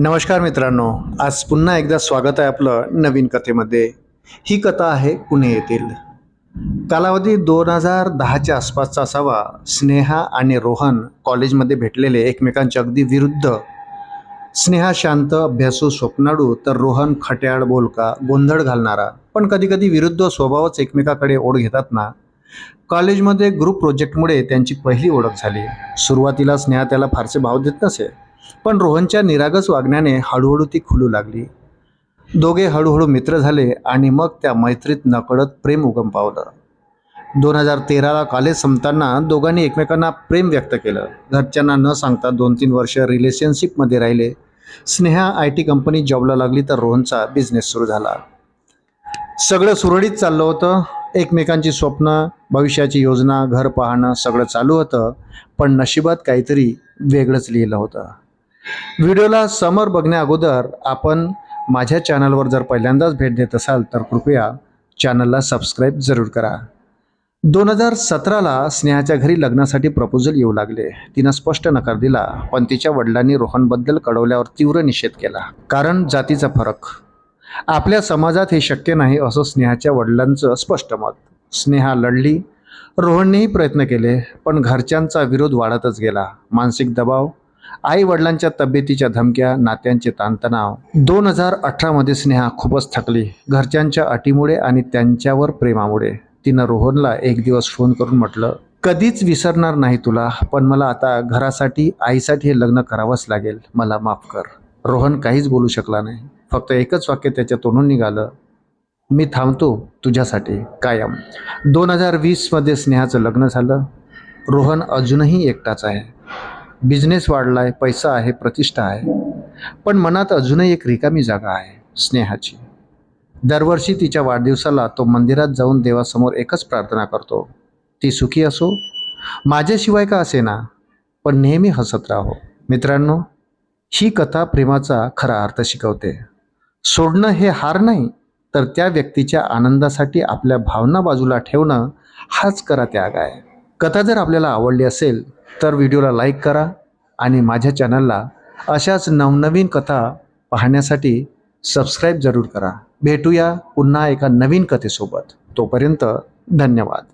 नमस्कार मित्रांनो आज पुन्हा एकदा स्वागत आहे आपलं नवीन कथेमध्ये. ही कथा आहे पुणे येथील. कालावधी दोन हजार दहाच्या आसपासचा असावा स्नेहा आणि रोहन कॉलेजमध्ये भेटलेले एकमेकांच्या अगदी विरुद्ध. स्नेहा शांत अभ्यासू स्वप्नाडू तर रोहन खट्याळ बोलका गोंधळ घालणारा. पण कधीकधी विरुद्ध स्वभावच एकमेकाकडे ओढ घेतात ना. कॉलेजमध्ये ग्रुप प्रोजेक्टमुळे त्यांची पहिली ओळख झाली. सुरुवातीला स्नेहा त्याला फारसे भाव देत नसे. पण रोहनच्या निरागस वागण्याने हळूहळू ती खुलू लागली. दोघे हळूहळू मित्र झाले आणि मग त्या मैत्रीत नकळत प्रेम उगम पावलं. दोन हजार तेराला कॉलेज संपताना दोघांनी एकमेकांना प्रेम व्यक्त केलं. घरच्यांना न सांगता दोन तीन वर्ष रिलेशनशिपमध्ये राहिले. स्नेहा आय टी कंपनी जॉबला लागली तर रोहनचा बिझनेस सुरू झाला. सगळं सुरळीत चाललं होतं. एकमेकांची स्वप्न भविष्याची योजना घर पाहणं सगळं चालू होतं. पण नशिबात काहीतरी वेगळंच लिहिलं होतं. व्हिडिओला समोर बघण्या अगोदर आपण माझ्या चॅनलवर जर पहिल्यांदाच भेट देत असाल तर कृपया चॅनलला सबस्क्राईब जरूर करा. दोन हजार सतराला स्नेहाच्या घरी लग्नासाठी प्रपोजल येऊ लागले. तिनं स्पष्ट नकार दिला पण तिच्या वडिलांनी रोहनबद्दल कळवल्यावर तीव्र निषेध केला. कारण जातीचा फरक. आपल्या समाजात हे शक्य नाही असं स्नेहाच्या वडिलांचं स्पष्ट मत. स्नेहा लढली. रोहननेही प्रयत्न केले पण घरच्यांचा विरोध वाढतच गेला. मानसिक दबाव आई वडिलांच्या तब्येतीच्या धमक्या नात्यांचे ताणतणाव. दोन हजार अठरामध्ये स्नेहा खूपच थकली. घरच्यांच्या अटीमुळे आणि त्यांच्यावर प्रेमामुळे. तिनं रोहनला एक दिवस फोन करून म्हटलं कधीच विसरणार नाही तुला पण मला आता घरासाठी आईसाठी हे लग्न करावंच लागेल. मला माफ कर. रोहन काहीच बोलू शकला नाही. फक्त एकच वाक्य त्याच्या तोंडून निघालं मी थांबतो तुझ्यासाठी कायम. दोन हजार वीसमध्ये स्नेहाचं लग्न झालं. रोहन अजूनही एकटाच आहे. बिझनेस वाढला आहे पैसा आहे प्रतिष्ठा आहे. पण मनात अजूनही एक रिकामी जागा आहे स्नेहाची. दरवर्षी तिच्या वाढदिवसाला तो मंदिरात जाऊन देवासमोर एकच प्रार्थना करतो. ती सुखी असो? माझ्याशिवाय का असे ना पण नेहमी हसत राहो. मित्रांनो ही कथा प्रेमाचा खरा अर्थ शिकवते. सोडणं हे हार नाही तर त्या व्यक्तीच्या आनंदासाठी आपल्या भावना बाजूला ठेवणं हाच करा त्याग आहे. कथा जर आपल्याला आवडली असेल तर व्हिडिओला लाईक करा आणि माझ्या चॅनलला अशाच नवनवीन कथा पाहण्यासाठी सबस्क्राईब जरूर करा. भेटूया पुन्हा एका नवीन कथेसोबत. तोपर्यंत धन्यवाद.